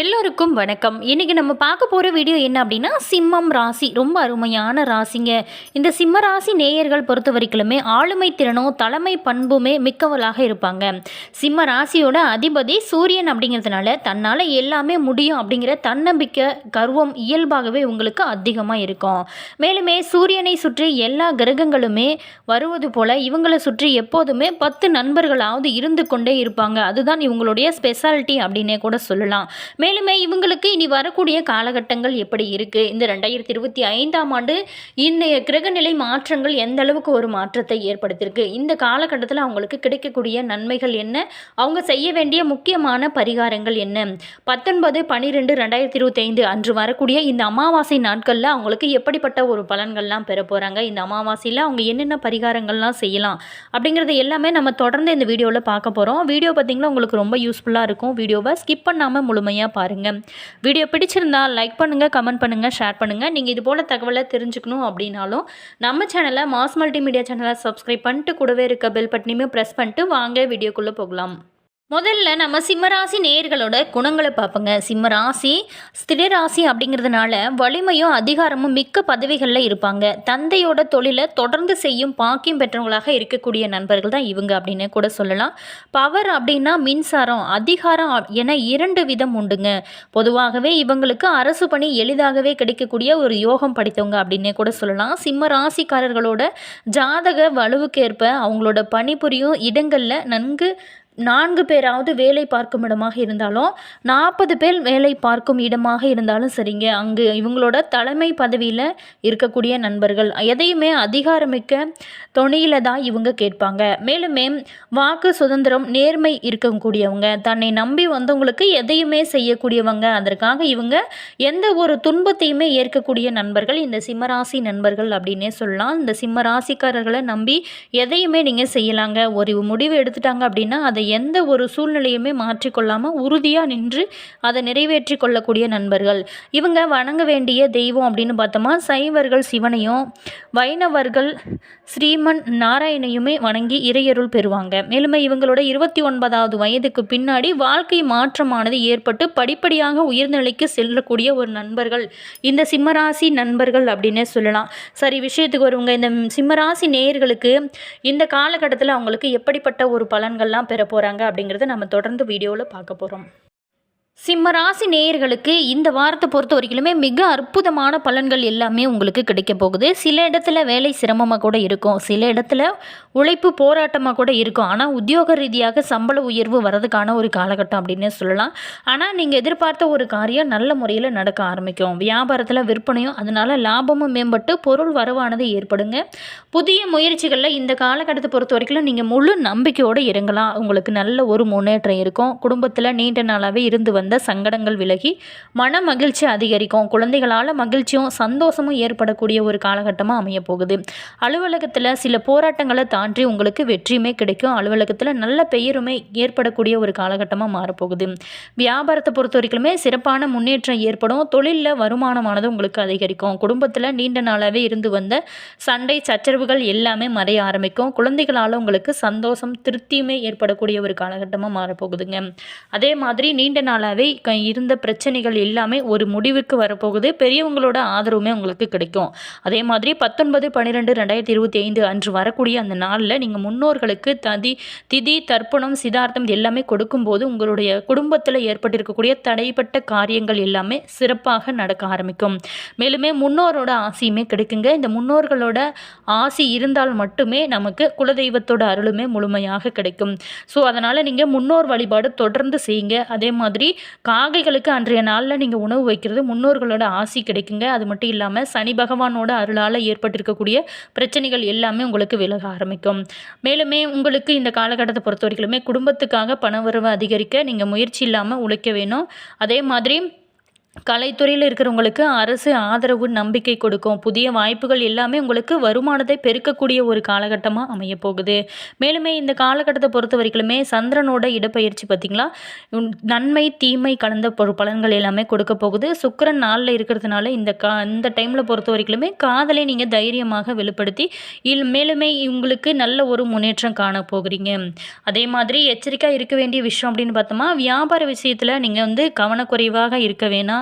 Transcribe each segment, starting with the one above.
எல்லோருக்கும் வணக்கம். இன்றைக்கி நம்ம பார்க்க போகிற வீடியோ என்ன அப்படின்னா சிம்மம் ராசி. ரொம்ப அருமையான ராசிங்க. இந்த சிம்ம ராசி நேயர்கள் பொறுத்த வரைக்குமே ஆளுமை திறனோ தலைமை பண்புமே மிக்கவளாக இருப்பாங்க. சிம்ம ராசியோட அதிபதி சூரியன் அப்படிங்கிறதுனால தன்னால் எல்லாமே முடியும் அப்படிங்கிற தன்னம்பிக்கை கர்வம் இயல்பாகவே உங்களுக்கு அதிகமாக இருக்கும். மேலுமே சூரியனை சுற்றி எல்லா கிரகங்களுமே வருவது போல் இவங்களை சுற்றி எப்போதுமே பத்து நண்பர்களாவது இருந்து கொண்டே இருப்பாங்க. அதுதான் இவங்களுடைய ஸ்பெஷாலிட்டி அப்படின்னே கூட சொல்லலாம். மேலுமே இவங்களுக்கு இனி வரக்கூடிய காலகட்டங்கள் எப்படி இருக்குது இந்த ரெண்டாயிரத்தி இருபத்தி ஐந்தாம் ஆண்டு இன்றைய கிரகநிலை மாற்றங்கள் எந்த அளவுக்கு ஒரு மாற்றத்தை ஏற்படுத்தியிருக்கு? இந்த காலகட்டத்தில் அவங்களுக்கு கிடைக்கக்கூடிய நன்மைகள் என்ன? அவங்க செய்ய வேண்டிய முக்கியமான பரிகாரங்கள் என்ன? பத்தொன்பது பன்னிரெண்டு ரெண்டாயிரத்தி இருபத்தைந்து அன்று வரக்கூடிய இந்த அமாவாசை நாட்களில் அவங்களுக்கு எப்படிப்பட்ட ஒரு பலன்கள்லாம் பெற போகிறாங்க இந்த அமாவாசையில் அவங்க என்னென்ன பரிகாரங்கள்லாம் செய்யலாம்? அப்படிங்கிறது எல்லாமே நம்ம தொடர்ந்து இந்த வீடியோவில் பார்க்க போகிறோம் வீடியோ பார்த்திங்கன்னா உங்களுக்கு ரொம்ப யூஸ்ஃபுல்லாக இருக்கும். வீடியோவை ஸ்கிப் பண்ணாமல் முழுமையாக பாருங்கள் வீடியோ பிடிச்சிருந்தா லைக் பண்ணுங்கள் கமெண்ட் பண்ணுங்கள் ஷேர் பண்ணுங்கள் நீங்கள் இது போல் தகவலை தெரிஞ்சுக்கணும் அப்படின்னாலும் நம்ம சேனலை மாஸ் மல்டிமீடியா சேனலை சப்ஸ்கிரைப் பண்ணிட்டு கூடவே இருக்க பெல் பட்டனையுமே ப்ரெஸ் பண்ணிட்டு வாங்க வீடியோக்குள்ளே போகலாம். முதல்ல நம்ம சிம்மராசி நேயர்களோட குணங்களை பார்ப்போங்க. சிம்மராசி ஸ்திரராசி அப்படிங்கிறதுனால வலிமையும் அதிகாரமும் மிக்க பதவிகளில் இருப்பாங்க. தந்தையோட தொழிலை தொடர்ந்து செய்யும் பாக்கியம் பெற்றவங்களாக இருக்கக்கூடிய நண்பர்கள் தான் இவங்க அப்படின்னு கூட சொல்லலாம். பவர் அப்படின்னா மின்சாரம் அதிகாரம் என இரண்டு விதம் உண்டுங்க. பொதுவாகவே இவங்களுக்கு அரசு பணி எளிதாகவே கிடைக்கக்கூடிய ஒரு யோகம் படித்தவங்க அப்படின்னே கூட சொல்லலாம். சிம்ம ராசிக்காரர்களோட ஜாதக வலுவுக்கேற்ப அவங்களோட பணிபுரியும் இடங்களில் நன்கு நான்கு பேராவது வேலை பார்க்கும் இடமாக இருந்தாலும் நாற்பது பேர் வேலை பார்க்கும் இடமாக இருந்தாலும் சரிங்க. அங்கு இவங்களோட தலைமை பதவியில் இருக்கக்கூடிய நண்பர்கள். எதையுமே அதிகாரமிக்க தொனியில் தான் இவங்க கேட்பாங்க. மேலுமே வாக்கு சுதந்திரம் நேர்மை இருக்கக்கூடியவங்க. தன்னை நம்பி வந்தவங்களுக்கு எதையுமே செய்யக்கூடியவங்க. அதற்காக இவங்க எந்த ஒரு துன்பத்தையுமே ஏற்கக்கூடிய நண்பர்கள். இந்த சிம்மராசி நண்பர்கள் அப்படின்னே சொல்லலாம். இந்த சிம்ம ராசிக்காரர்களை நம்பி எதையுமே நீங்கள் செய்யலாங்க. ஒரு முடிவு எடுத்துட்டாங்க அப்படின்னா அதை எந்த ஒரு சூழ்நிலையுமே மாற்றிக்கொள்ளாமல் உறுதியாக நின்று அதை நிறைவேற்றி கொள்ளக்கூடிய நண்பர்கள். இவங்க வணங்க வேண்டிய தெய்வம் அப்படின்னு பார்த்தோமா சைவர்கள் சிவனையும் வைணவர்கள் ஸ்ரீமன் நாராயணையுமே வணங்கி இறையருள் பெறுவாங்க. மேலுமே இவங்களோட இருபத்தி ஒன்பதாவது வயதுக்கு பின்னாடி வாழ்க்கை மாற்றமானது ஏற்பட்டு படிப்படியாக உயர்ந்த நிலைக்கு செல்லக்கூடிய ஒரு நண்பர்கள். இந்த சிம்மராசி நண்பர்கள் அப்படின்னே சொல்லலாம். சரி விஷயத்துக்கு வருவங்க. இந்த சிம்மராசி நேயர்களுக்கு இந்த காலகட்டத்தில் அவங்களுக்கு எப்படிப்பட்ட ஒரு பலன்கள்லாம் பெற போகிறாங்க அப்படிங்கிறத நம்ம தொடர்ந்து வீடியோவில் பார்க்க போகிறோம் சிம்ம ராசி நேயர்களுக்கு இந்த வாரத்தை பொறுத்த வரைக்குமே மிக அற்புதமான பலன்கள் எல்லாமே உங்களுக்கு கிடைக்க போகுது. சில இடத்துல வேலை சிரமமாக கூட இருக்கும். சில இடத்துல உழைப்பு போராட்டமாக கூட இருக்கும். ஆனால் உத்தியோக ரீதியாக சம்பள உயர்வு வரதுக்கான ஒரு காலகட்டம் அப்படின்னு சொல்லலாம். ஆனால் நீங்கள் எதிர்பார்த்த ஒரு காரியம் நல்ல முறையில் நடக்க ஆரம்பிக்கும். வியாபாரத்தில் விற்பனையும் அதனால் லாபமும் மேம்பட்டு பொருள் வரவானது ஏற்படுங்க. புதிய முயற்சிகளில் இந்த காலகட்டத்தை பொறுத்த வரைக்கும் நீங்கள் முழு நம்பிக்கையோடு இறங்கலாம். உங்களுக்கு நல்ல ஒரு முன்னேற்றம் இருக்கும். குடும்பத்தில் நீண்ட நாளாகவே இருந்து வந்த சங்கடங்கள் விலகி மன மகிழ்ச்சி அதிகரிக்கும். குழந்தைகளால் மகிழ்ச்சியும் சந்தோஷமும் ஏற்படக்கூடிய ஒரு காலகட்டமாக அமைய போகுது அலுவலகத்தில் சில போராட்டங்களை தாண்டி உங்களுக்கு வெற்றியுமே கிடைக்கும். அலுவலகத்தில் நல்ல பெயருமே ஏற்படக்கூடிய ஒரு காலகட்டமாக மாறப்போகுது. வியாபாரத்தை பொறுத்த வரைக்குமே சிறப்பான முன்னேற்றம் ஏற்படும். தொழிலில் வருமானமானது உங்களுக்கு அதிகரிக்கும். குடும்பத்தில் நீண்ட நாளாகவே இருந்து வந்த சண்டை சச்சரவுகள் எல்லாமே மறைய ஆரம்பிக்கும். குழந்தைகளால் உங்களுக்கு சந்தோஷம் திருப்தியுமே ஏற்படக்கூடிய ஒரு காலகட்டமாக மாறப்போகுதுங்க. அதே மாதிரி நீண்ட நாளாகவே க இருந்த பிரச்சனைகள் எல்லாமே ஒரு முடிவுக்கு வரப்போகுது. பெரியவங்களோட ஆதரவுமே உங்களுக்கு கிடைக்கும். அதே மாதிரி பத்தொன்பது பன்னிரெண்டு ரெண்டாயிரத்தி இருபத்தி ஐந்து அன்று வரக்கூடிய அந்த நாளில் நீங்கள் முன்னோர்களுக்கு ததி திதி தர்ப்பணம் சிதார்த்தம் இது எல்லாமே கொடுக்கும்போது உங்களுடைய குடும்பத்தில் ஏற்பட்டிருக்கக்கூடிய தடைப்பட்ட காரியங்கள் எல்லாமே சிறப்பாக நடக்க ஆரம்பிக்கும். மேலுமே முன்னோரோட ஆசையுமே கிடைக்குங்க. இந்த முன்னோர்களோட ஆசி இருந்தால் மட்டுமே நமக்கு குலதெய்வத்தோட அருளுமே முழுமையாக கிடைக்கும். ஸோ அதனால் நீங்கள் முன்னோர் வழிபாடு தொடர்ந்து செய்யுங்க. அதே மாதிரி காகைகளுக்கு அன்றைய நாளில் நீங்கள் உணவு வைக்கிறது முன்னோர்களோட ஆசி கிடைக்குங்க. அது மட்டும் இல்லாமல் சனி பகவானோட அருளால் ஏற்பட்டிருக்கக்கூடிய பிரச்சனைகள் எல்லாமே உங்களுக்கு விலக ஆரம்பிக்கும். மேலுமே உங்களுக்கு இந்த காலகட்டத்தை பொறுத்த வரைக்குமே குடும்பத்துக்காக பணவரவு அதிகரிக்க நீங்கள் முயற்சி இல்லாமல் உழைக்க வேணும். அதே மாதிரி கலைத்துறையில் இருக்கிறவங்களுக்கு அரசு ஆதரவு நம்பிக்கை கொடுக்கும். புதிய வாய்ப்புகள் எல்லாமே உங்களுக்கு வருமானத்தை பெருக்கக்கூடிய ஒரு காலகட்டமாக அமைய போகுது மேலுமே இந்த காலகட்டத்தை பொறுத்த வரைக்குமே சந்திரனோட இடப்பெயர்ச்சி பார்த்திங்களா? நன்மை தீமை கலந்த பலன்கள் எல்லாமே கொடுக்க போகுது. சுக்கிரன் நாளில் இருக்கிறதுனால இந்த கா இந்த டைமில் பொறுத்த வரைக்குமே காதலை நீங்கள் தைரியமாக வெளிப்படுத்தி இல் மேலுமே உங்களுக்கு நல்ல ஒரு முன்னேற்றம் காண போகிறீங்க. அதே மாதிரி எச்சரிக்கையாக இருக்க வேண்டிய விஷயம் அப்படின்னு பார்த்தோம்னா வியாபார விஷயத்தில் நீங்கள் வந்து கவனக்குறைவாக இருக்க வேணாம்.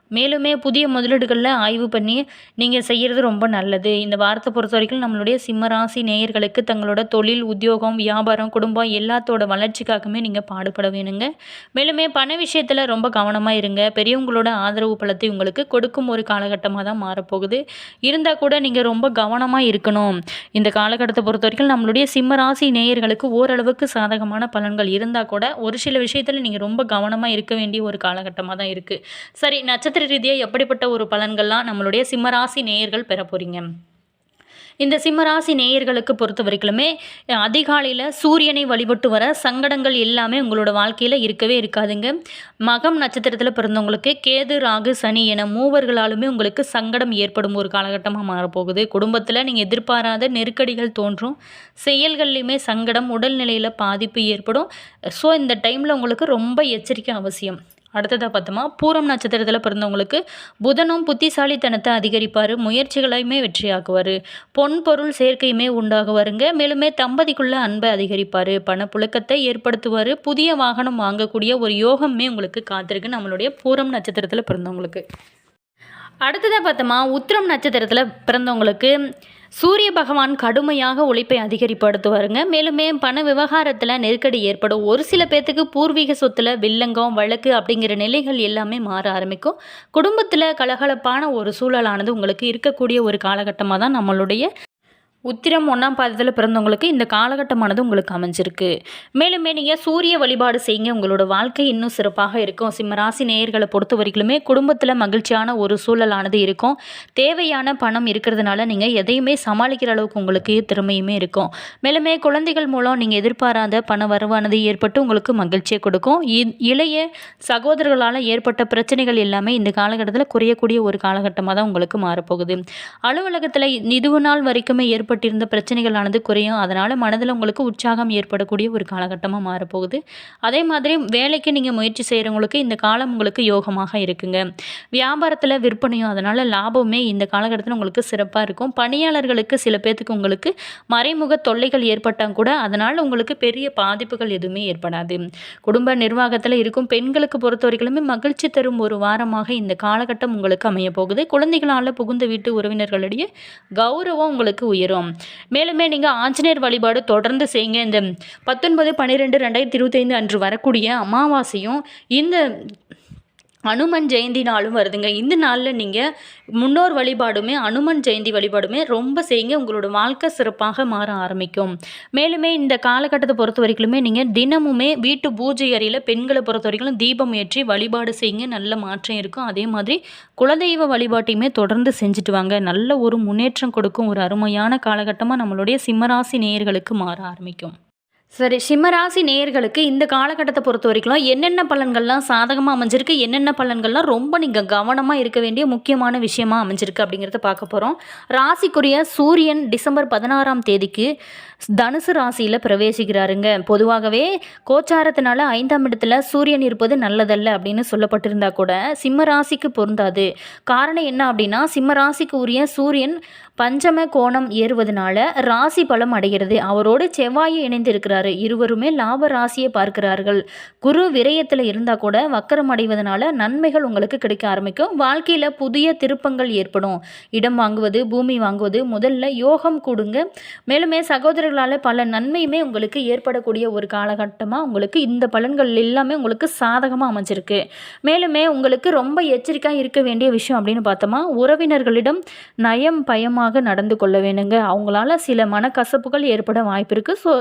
மேலுமே புதிய முதலீடுகளில் ஆய்வு பண்ணி நீங்கள் செய்கிறது ரொம்ப நல்லது. இந்த வாரத்தை பொறுத்த வரைக்கும் நம்மளுடைய சிம்மராசி நேயர்களுக்கு தங்களோட தொழில் உத்தியோகம் வியாபாரம் குடும்பம் எல்லாத்தோட வளர்ச்சிக்காகவுமே நீங்கள் பாடுபட வேணுங்க. மேலுமே பண விஷயத்தில் ரொம்ப கவனமாக இருங்க. பெரியவங்களோட ஆதரவு பலத்தை உங்களுக்கு கொடுக்கும் ஒரு காலகட்டமாக தான் மாறப்போகுது. இருந்தால் கூட நீங்கள் ரொம்ப கவனமாக இருக்கணும். இந்த காலகட்டத்தை பொறுத்த வரைக்கும் நம்மளுடைய சிம்மராசி நேயர்களுக்கு ஓரளவுக்கு சாதகமான பலன்கள் இருந்தால் கூட ஒரு சில விஷயத்தில் நீங்கள் ரொம்ப கவனமாக இருக்க வேண்டிய ஒரு காலகட்டமாக தான் இருக்குது சரி நட்சத்திர ரீதியாக எப்படிப்பட்ட ஒரு பலன்கள்லாம் நம்மளுடைய சிம்மராசி நேயர்கள் பெற போகிறீங்க இந்த சிம்மராசி நேயர்களுக்கு பொறுத்த வரைக்குமே அதிகாலையில் சூரியனை வழிபட்டு வர சங்கடங்கள் எல்லாமே உங்களோட வாழ்க்கையில் இருக்கவே இருக்காதுங்க. மகம் நட்சத்திரத்தில் பிறந்தவங்களுக்கு கேது ராகு சனி என மூவர்களாலுமே உங்களுக்கு சங்கடம் ஏற்படும் ஒரு காலகட்டமாக மாறப்போகுது. குடும்பத்தில் நீங்கள் எதிர்பாராத நெருக்கடிகள் தோன்றும். செயல்கள்லையுமே சங்கடம் உடல்நிலையில் பாதிப்பு ஏற்படும். ஸோ இந்த டைமில் உங்களுக்கு ரொம்ப எச்சரிக்கை அவசியம். அடுத்ததாக பார்த்தோமா? பூரம் நட்சத்திரத்தில் பிறந்தவங்களுக்கு புதனும் புத்திசாலித்தனத்தை அதிகரிப்பார் முயற்சிகளையுமே வெற்றியாக்குவார். பொன் பொருள் சேர்க்கையுமே உண்டாகுவாருங்க. மேலுமே தம்பதிக்குள்ள அன்பை அதிகரிப்பார் பணப்புழக்கத்தை ஏற்படுத்துவார் புதிய வாகனம் வாங்கக்கூடிய ஒரு யோகமே உங்களுக்கு காத்திருக்கு நம்மளுடைய பூரம் நட்சத்திரத்தில் பிறந்தவங்களுக்கு. அடுத்ததாக பார்த்தோமா? உத்திரம் நட்சத்திரத்தில் பிறந்தவங்களுக்கு சூரிய பகவான் கடுமையாக உழைப்பை அதிகரிப்படுத்துவாருங்க. மேலுமே பண விவகாரத்தில் நெருக்கடி ஏற்படும். ஒரு சில பேர்த்துக்கு பூர்வீக சொத்தில் வில்லங்கம் வழக்கு அப்படிங்கிற நிலைகள் எல்லாமே மாற ஆரம்பிக்கும். குடும்பத்தில் கலகலப்பான ஒரு சூழலானது உங்களுக்கு இருக்கக்கூடிய ஒரு காலகட்டமாக தான் நம்மளுடைய உத்திரம் ஒன்றாம் பாதத்தில் பிறந்தவங்களுக்கு இந்த காலகட்டமானது உங்களுக்கு அமைஞ்சிருக்கு. மேலுமே நீங்கள் சூரிய வழிபாடு செய்யுங்க. உங்களோட வாழ்க்கை இன்னும் சிறப்பாக இருக்கும். சிம்மராசி நேயர்களை பொறுத்த வரைக்குமே குடும்பத்தில் மகிழ்ச்சியான ஒரு சூழலானது இருக்கும். தேவையான பணம் இருக்கிறதுனால நீங்கள் எதையுமே சமாளிக்கிற அளவுக்கு உங்களுக்கு திறமையுமே இருக்கும். மேலுமே குழந்தைகள் மூலம் நீங்கள் எதிர்பாராத பண வரவானது ஏற்பட்டு உங்களுக்கு மகிழ்ச்சியை கொடுக்கும். இளைய சகோதரர்களால் ஏற்பட்ட பிரச்சனைகள் எல்லாமே இந்த காலகட்டத்தில் குறையக்கூடிய ஒரு காலகட்டமாக தான் உங்களுக்கு மாறப்போகுது. அலுவலகத்தில் இதுவு நாள் வரைக்குமே ஏற்ப ஏற்பட்டிருந்த பிரச்சனைகளானது குறையும். அதனால் மனதில் உங்களுக்கு உற்சாகம் ஏற்படக்கூடிய ஒரு காலகட்டமாக மாறப்போகுது. அதே மாதிரி வேலைக்கு நீங்கள் முயற்சி செய்கிறவங்களுக்கு இந்த காலம் உங்களுக்கு யோகமாக இருக்குங்க. வியாபாரத்தில் விற்பனையும் அதனால் லாபமே இந்த காலகட்டத்தில் உங்களுக்கு சிறப்பாக இருக்கும். பணியாளர்களுக்கு சில பேர்த்துக்கு உங்களுக்கு மறைமுக தொல்லைகள் ஏற்பட்டால் கூட அதனால் உங்களுக்கு பெரிய பாதிப்புகள் எதுவுமே ஏற்படாது. குடும்ப நிர்வாகத்தில் இருக்கும் பெண்களுக்கு பொறுத்த வரைக்குமே மகிழ்ச்சி தரும் ஒரு வாரமாக இந்த காலகட்டம் உங்களுக்கு அமைய போகுது குழந்தைகளால் புகுந்த வீட்டு உறவினர்களிடையே கௌரவம் உங்களுக்கு உயரும். மேலுமே நீங்கள் ஆஞ்சநேயர் வழிபாடு தொடர்ந்து செய்யுங்க. இந்த பத்தொன்பது பன்னிரெண்டு ரெண்டாயிரத்தி இருபத்தைந்து அன்று வரக்கூடிய அமாவாசையும் இந்த அனுமன் ஜெயந்தி நாளும் வருதுங்க. இந்த நாளில் நீங்கள் முன்னோர் வழிபாடுமே அனுமன் ஜெயந்தி வழிபாடுமே ரொம்ப செய்யுங்க. உங்களோட வாழ்க்கை சிறப்பாக மாற ஆரம்பிக்கும். மேலுமே இந்த காலகட்டத்தை பொறுத்த வரைக்குமே நீங்கள் தினமுமே வீட்டு பூஜை அறையில் பெண்களை பொறுத்த வரைக்கும் தீபம் ஏற்றி வழிபாடு செய்யுங்க. நல்ல மாற்றம் இருக்கும். அதே மாதிரி குலதெய்வ வழிபாட்டையுமே தொடர்ந்து செஞ்சுட்டு வாங்க. நல்ல ஒரு முன்னேற்றம் கொடுக்கும் ஒரு அருமையான காலகட்டமாக நம்மளுடைய சிம்மராசி நேயர்களுக்கு மாற ஆரம்பிக்கும். சரி சிம்மராசி நேயர்களுக்கு இந்த காலகட்டத்தை பொறுத்த வரைக்கும் என்னென்ன பலன்கள்லாம் சாதகமாக அமைஞ்சிருக்கு என்னென்ன பலன்கள்லாம் ரொம்ப நீங்கள் கவனமாக இருக்க வேண்டிய முக்கியமான விஷயமா அமைஞ்சிருக்கு அப்படிங்கிறத பார்க்க போகிறோம் ராசிக்குரிய சூரியன் டிசம்பர் பதினாறாம் தேதிக்கு தனுசு ராசியில் பிரவேசிக்கிறாருங்க. பொதுவாகவே கோச்சாரத்தினால ஐந்தாம் இடத்துல சூரியன் இருப்பது நல்லதல்ல அப்படின்னு சொல்லப்பட்டிருந்தா கூட சிம்ம ராசிக்கு பொருந்தாது. காரணம் என்ன அப்படின்னா சிம்ம ராசிக்கு உரிய சூரியன் பஞ்சம கோணம் ஏறுவதனால ராசி பலம் அடைகிறது. அவரோடு செவ்வாயும் இணைந்திருக்கிறார். இருக்கிறாரு இருவருமே லாப ராசியை பார்க்கிறார்கள். குரு விரயத்தில் இருந்தால் கூட வக்கரம் அடைவதனால நன்மைகள் உங்களுக்கு கிடைக்க ஆரம்பிக்கும். வாழ்க்கையில் புதிய திருப்பங்கள் ஏற்படும். இடம் வாங்குவது பூமி வாங்குவது முதல்ல யோகம் கூடுங்க. மேலுமே சகோதரர்களால் பல நன்மையுமே உங்களுக்கு ஏற்படக்கூடிய ஒரு காலகட்டமாக உங்களுக்கு இந்த பலன்கள் எல்லாமே உங்களுக்கு சாதகமாக அமைஞ்சிருக்கு. மேலுமே உங்களுக்கு ரொம்ப எச்சரிக்கையாக இருக்க வேண்டிய விஷயம் அப்படின்னு பார்த்தோமா உறவினர்களிடம் நயம் பயமாக நடந்து கொள்ள வேணுங்க. அவங்களால சில மனக்கசப்புகள் ஏற்பட வாய்ப்பு இருக்குது ஸோ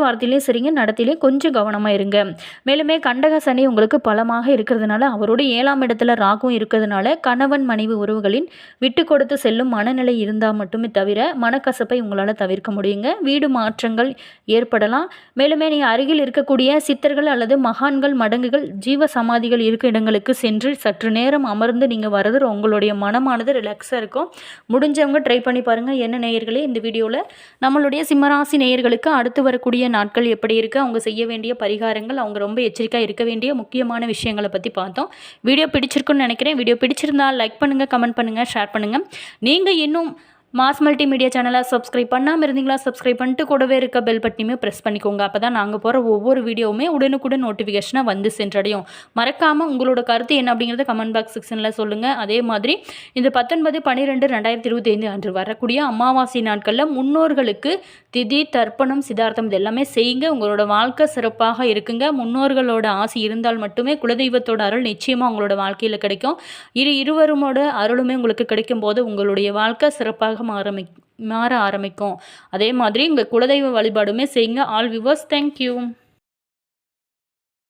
பேச்சுவார்த்தையிலையும் சரிங்க நடத்திலையும் கொஞ்சம் கவனமாக இருங்க. மேலுமே கண்டக சனி உங்களுக்கு பலமாக இருக்கிறதுனால அவரோட ஏழாம் இடத்துல ராகும் இருக்கிறதுனால கணவன் மனைவி உறவுகளின் விட்டு கொடுத்து செல்லும் மனநிலை இருந்தால் மட்டுமே தவிர மனக்கசப்பை உங்களால் தவிர்க்க முடியுங்க. வீடு மாற்றங்கள் ஏற்படலாம். மேலுமே நீங்கள் அருகில் இருக்கக்கூடிய சித்தர்கள் அல்லது மகான்கள் மடங்குகள் ஜீவ சமாதிகள் இருக்க இடங்களுக்கு சென்று சற்று நேரம் அமர்ந்து நீங்கள் வர்றது உங்களுடைய மனமானது ரிலாக்ஸாக இருக்கும். முடிஞ்சவங்க ட்ரை பண்ணி பாருங்கள் என்ன நேயர்களே இந்த வீடியோவில் நம்மளுடைய சிம்மராசி நேயர்களுக்கு அடுத்து வரக்கூடிய நாட்கள் எப்படி இருக்குது அவங்க செய்ய வேண்டிய பரிகாரங்கள் அவங்க ரொம்ப எச்சரிக்கையாக இருக்க வேண்டிய முக்கியமான விஷயங்களை பற்றி பார்த்தோம். வீடியோ பிடிச்சிருக்குன்னு நினைக்கிறேன். வீடியோ பிடிச்சிருந்தால் லைக் பண்ணுங்கள் கமெண்ட் பண்ணுங்கள் ஷேர் பண்ணுங்கள் நீங்கள் இன்னும் மாஸ் மல்டிமீடியா சேனலை சப்ஸ்கிரைப் பண்ணாமல் இருந்தீங்களா சப்ஸ்கிரைப் பண்ணிட்டு கூடவே இருக்க பெல் பட்டனையுமே ப்ரெஸ் பண்ணிக்கோங்க. அப்போ தான் நாங்கள் போகிற ஒவ்வொரு வீடியோவுமே உடனுக்குடன் நோட்டிஃபிகேஷனாக வந்து சென்றடையும். மறக்காமல் உங்களோட கருத்து என்ன அப்படிங்கிறத கமெண்ட் பாக்ஸ் செக்ஷனில் சொல்லுங்கள் அதே மாதிரி இந்த பத்தொன்பது பன்னிரெண்டு ரெண்டாயிரத்தி இருபத்தி ஐந்து அன்று வரக்கூடிய அமாவாசை நாட்களில் முன்னோர்களுக்கு திதி தர்ப்பணம் சிதார்த்தம் இது எல்லாமே செய்யுங்க. உங்களோட வாழ்க்கை சிறப்பாக இருக்குங்க. முன்னோர்களோட ஆசை இருந்தால் மட்டுமே குலதெய்வத்தோட அருள் நிச்சயமாக உங்களோட வாழ்க்கையில் கிடைக்கும். இரு இருவருமோட அருளுமே உங்களுக்கு கிடைக்கும் போது உங்களுடைய வாழ்க்கை சிறப்பாக மாறமி மாற ஆரம்பிக்கும். அதே மாதிரி உங்கள் குலதெய்வ வழிபாடுமே செய்யுங்க. All viewers thank you